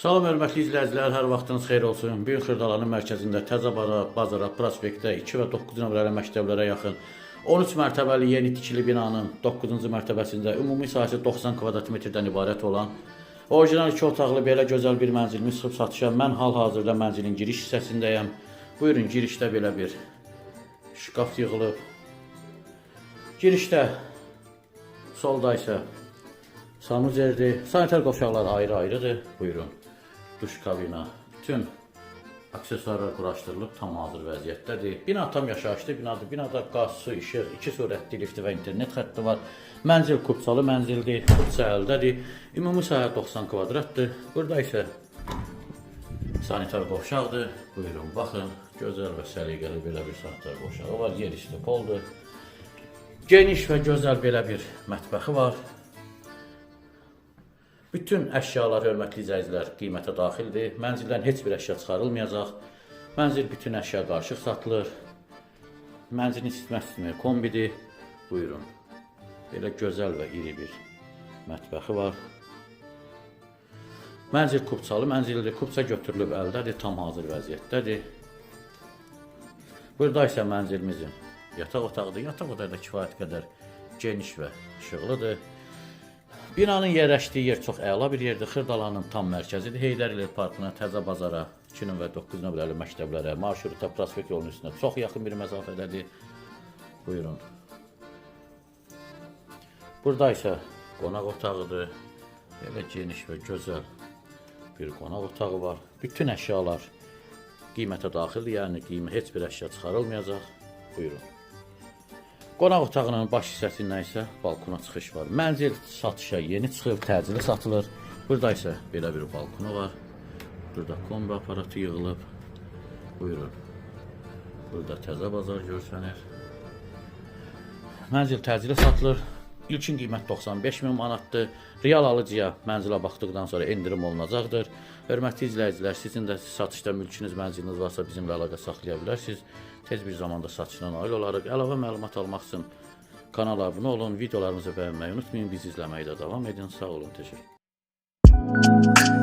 Salam hörmətli izləyicilər, hər vaxtınız xeyir olsun. Bu gün Xırdalanın mərkəzində Təzəbara, Bazara, Prospektdə 2 və 9 nömrəli məktəblərə yaxın 13 mərtəbəli yeni tikili binanın 9-cu mərtəbəsində ümumi sahəsi 90 kvadrat metrdən ibarət olan orijinal 2 otaqlı belə gözəl bir mənzilimiz çıxıb satışa. Mən hal-hazırda mənzilin giriş hissəsindəyəm. Buyurun, girişdə belə bir şkaf yığılıb. Girişdə solda isə sanuzerdir. Sanitar qovşaqlar ayrı-ayrıdır. Buyurun. Duş kabina. Bütün aksesuarlar quraşdırılıb tam hazır vəziyyətdədir. Bina tam yaşayışlı binadır. Binada qaz, su, işıq, iki sürətli lifti və internet xətti var. Mənzil kupçalı mənzildir. Kupça əldədir. Ümumi sahə 90 kvadratdır. Burada isə sanitar qovşaqdır. Buyurun, baxın. Gözəl və səliqəli belə bir sanitar qovşağı var. Yer üstü. Geniş və gözəl belə bir mətbəxi var. Bütün əşyalar, hörmətli izləyicilər, qiymətə daxildir. Mənzildən heç bir əşya çıxarılmayacaq. Mənzil bütün əşya qarışıq satılır. Mənzilin isitmə sistemi kombidir. Buyurun. Belə gözəl və iri bir mətbəxi var. Mənzil kupçalı mənzildir. Kupça götürülüb əldədir, tam hazır vəziyyətdədir. Burada isə mənzilimizin yataq otağıdır. Yataq otağı da kifayət qədər geniş və işıqlıdır. Binanın yerləşdiyi yer çox əla bir yerdir. Xırdalanın tam mərkəzidir. Heydərli parkına, Təzə bazara, 2 və 9 nömrəli məktəblərə, marşruta, prospekt yolunun üstünə çox yaxın bir məsafədədir. Buyurun. Burada isə qonaq otağıdır. Belə geniş və gözəl bir qonaq otağı var. Bütün əşyalar qiymətə daxildir, yəni qiymət heç bir əşya çıxarılmayacaq. Buyurun. Qonaq otağının baş hissəsindən isə balkona çıxış var. Mənzil satışa yeni çıxıb, təcili satılır. Burada isə belə bir balkonu var. Burada kombi aparatı yığılıb. Buyurun. Burada təzə bazar görsənir. Mənzil təcili satılır. İlkin qiymət 95 min manatdır. Real alıcıya mənzilə baxdıqdan sonra endirim olunacaqdır. Hörmətli izləyicilər, sizin də satışda mülkünüz, mənziliniz varsa bizimlə əlaqə saxlaya bilərsiniz. Tez bir zamanda satışına nail olarıq. Əlavə məlumat almaq üçün kanala abunə olun, videolarımızı bəyənməyi unutmayın. Bizi izləməyə də davam edin. Sağ olun, təşəkkür.